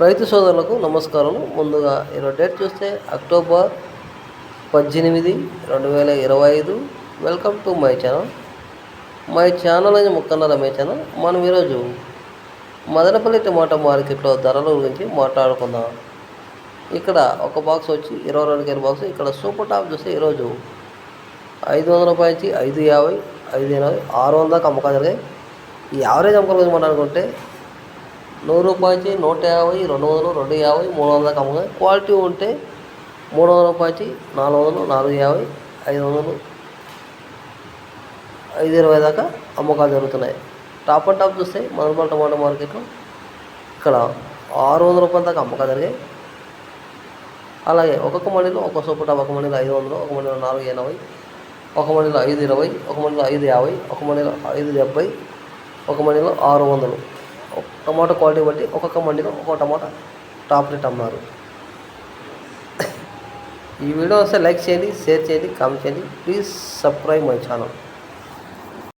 రైతు సోదరులకు నమస్కారం ముందుగా ఈరోజు డేట్ చూస్తే అక్టోబర్ పద్దెనిమిది రెండు వేల ఇరవై ఐదు. Welcome to my channel. My channel అని ముక్కన్న రమేష్ ఛానల్. మనం ఈరోజు మదనపల్లి టమాటా మార్కెట్లో ధరల గురించి మాట్లాడుకుందాం. ఇక్కడ ఒక బాక్స్ వచ్చి ఇరవై రెండు కేజీ బాక్స్. ఇక్కడ సూపర్ టాప్ చూస్తే ఈరోజు ఐదు వందల రూపాయల నుంచి ఐదు యాభై ఐదు ఎనభై ఆరు వందల అమ్మకాలు జరిగాయి. ఈ యావరేజ్ అమ్మకాల గురించి మాట్లాడుకుంటే నూరు రూపాయలకి నూట యాభై రెండు వందలు రెండు యాభై మూడు వందల దాకా క్వాలిటీ ఉంటే మూడు వందల రూపాయలకి నాలుగు వందలు నాలుగు యాభై ఐదు వందలు ఐదు ఇరవై దాకా అమ్మకాలు జరుగుతున్నాయి. టాప్ అండ్ టాప్ చూస్తే మదనపల్లి టమాటో మార్కెట్లో ఇక్కడ ఆరు వందల రూపాయల దాకా అమ్మకాలు జరిగాయి. అలాగే ఒక్కొక్క మండలిలో ఒక సూపర్ టాప్ ఒక మండలిలో ఐదు వందలు ఒక మండలిలో నాలుగు ఎనభై ఒక మండలిలో ఐదు ఇరవై ఒక మండలిలో ఐదు యాభై ఒక మండలిలో ఐదు డెబ్బై ఒక మండలిలో ఆరు వందలు. టమాటో క్వాలిటీ బట్టి ఒక్కొక్క మండిలో ఒక్కొక్క టమాటా. టాప్ రేట్ అమ్మారు. ఈ వీడియో వస్తే లైక్ చేయండి షేర్ చేయండి కామెంట్ చేయండి. Please subscribe my channel